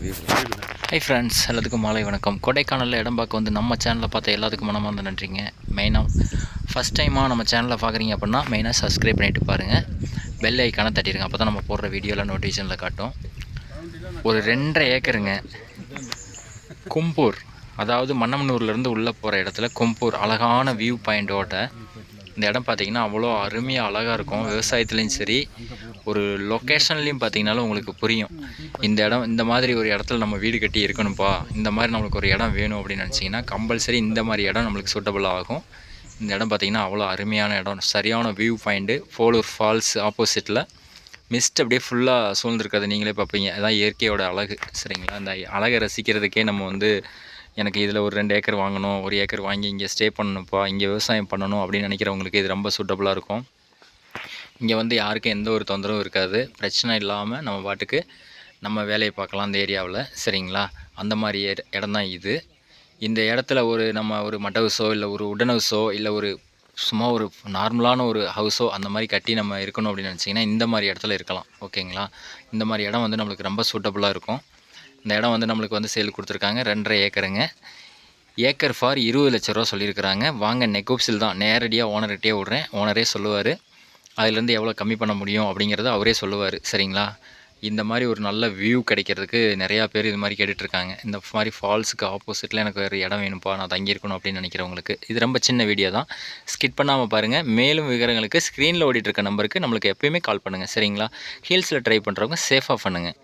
Hi friends எல்லாத்துக்கும் மாலை வணக்கம். கொடைக்கானலில் இடம் பார்க்க வந்து நம்ம சேனலில் பார்த்த எல்லாத்துக்கும் மனமாக வந்து நன்றிங்க. மெயினாக ஃபஸ்ட் டைமாக நம்ம சேனலில் பார்க்குறீங்க அப்படின்னா மெயினாக சப்ஸ்கிரைப் பண்ணிட்டு பாருங்கள் பெல் ஐக்கானை தட்டிடுங்க அப்போ தான் நம்ம போடுற வீடியோவில் நோட்டிஃபிகேஷனில் காட்டும். ஒரு ரெண்டரை ஏக்கருங்க. கும்பூர் அதாவது மன்னமனூர்லேருந்து உள்ளே போகிற இடத்துல கும்பூர் அழகான வியூ பாயிண்டோட இந்த இடம் பார்த்தீங்கன்னா அவ்வளோ அருமையாக அழகாக இருக்கும். விவசாயத்துலேயும் சரி ஒரு லொக்கேஷன்லேயும் பார்த்தீங்கனாலும் உங்களுக்கு புரியும். இந்த இடம் இந்த மாதிரி ஒரு இடத்துல நம்ம வீடு கட்டி இருக்கணும்ப்பா இந்த மாதிரி நம்மளுக்கு ஒரு இடம் வேணும் அப்படின்னு நினச்சிங்கன்னா கம்பல்சரி இந்த மாதிரி இடம் நம்மளுக்கு சூட்டபுள் ஆகும். இந்த இடம் பார்த்தீங்கன்னா அவ்வளோ அருமையான இடம். சரியான வியூ பாயிண்ட்டு ஃபோலூர் ஃபால்ஸ் ஆப்போசிட்டில் மிஸ்ட் அப்படியே ஃபுல்லாக சூழ்ந்துருக்கிறது நீங்களே பார்ப்பீங்க. அதான் இயற்கையோட அழகு. சரிங்களா? அந்த அழகை ரசிக்கிறதுக்கே நம்ம வந்து எனக்கு இதில் ஒரு ரெண்டு ஏக்கர் வாங்கணும் ஒரு ஏக்கர் வாங்கி இங்கே ஸ்டே பண்ணணும்ப்பா இங்கே விவசாயம் பண்ணணும் அப்படின்னு நினைக்கிறவங்களுக்கு இது ரொம்ப சூட்டபுளாக இருக்கும். இங்கே வந்து யாருக்கும் எந்த ஒரு தொந்தரவும் இருக்காது. பிரச்சனை இல்லாமல் நம்ம பாட்டுக்கு நம்ம வேலையை பார்க்கலாம் அந்த ஏரியாவில். சரிங்களா? அந்த மாதிரி இடம் தான் இது. இந்த இடத்துல ஒரு நம்ம ஒரு மட் ஹவுஸோ இல்லை ஒரு உடன் ஹவுஸோ இல்லை ஒரு சும்மா ஒரு நார்மலான ஒரு ஹவுஸோ அந்த மாதிரி கட்டி நம்ம இருக்கணும் அப்படின்னு நினச்சிங்கன்னா இந்த மாதிரி இடத்துல இருக்கலாம். ஓகேங்களா? இந்த மாதிரி இடம் வந்து நம்மளுக்கு ரொம்ப சூட்டபுளாக இருக்கும். இந்த இடம் வந்து நம்மளுக்கு வந்து சேல் கொடுத்துருக்காங்க. ரெண்டரை ஏக்கருங்க. ஏக்கர் ஃபார் இருபது லட்ச ரூபா சொல்லியிருக்கிறாங்க. வாங்க நெகோப்ஸில் தான். நேரடியாக ஓனர்கிட்டே விட்றேன். ஓனரே சொல்லுவார் அதுலேருந்து எவ்வளோ கம்மி பண்ண முடியும்? அப்படிங்கிறத அவரே சொல்லுவார். சரிங்களா? இந்த மாதிரி ஒரு நல்ல வியூ கிடைக்கிறதுக்கு நிறையா பேர் இது மாதிரி கேட்டுட்ருக்காங்க. இந்த மாதிரி ஃபால்ஸுக்கு ஆப்போசிட்டில் எனக்கு வேறு இடம் வேணும்ப்பா நான் தங்கியிருக்கணும் அப்படின்னு நினைக்கிறவங்களுக்கு. இது ரொம்ப சின்ன வீடியோ தான். ஸ்கிட் பண்ணாமல் பாருங்கள் மேலும் விவரங்களுக்கு ஸ்க்ரீனில் ஓடிட்டுருக்க நம்பருக்கு நம்மளுக்கு எப்பயுமே கால் பண்ணுங்கள் சரிங்களா? ஹீல்ஸில் ட்ரை பண்ணுறவங்க சேஃபாக பண்ணுங்கள்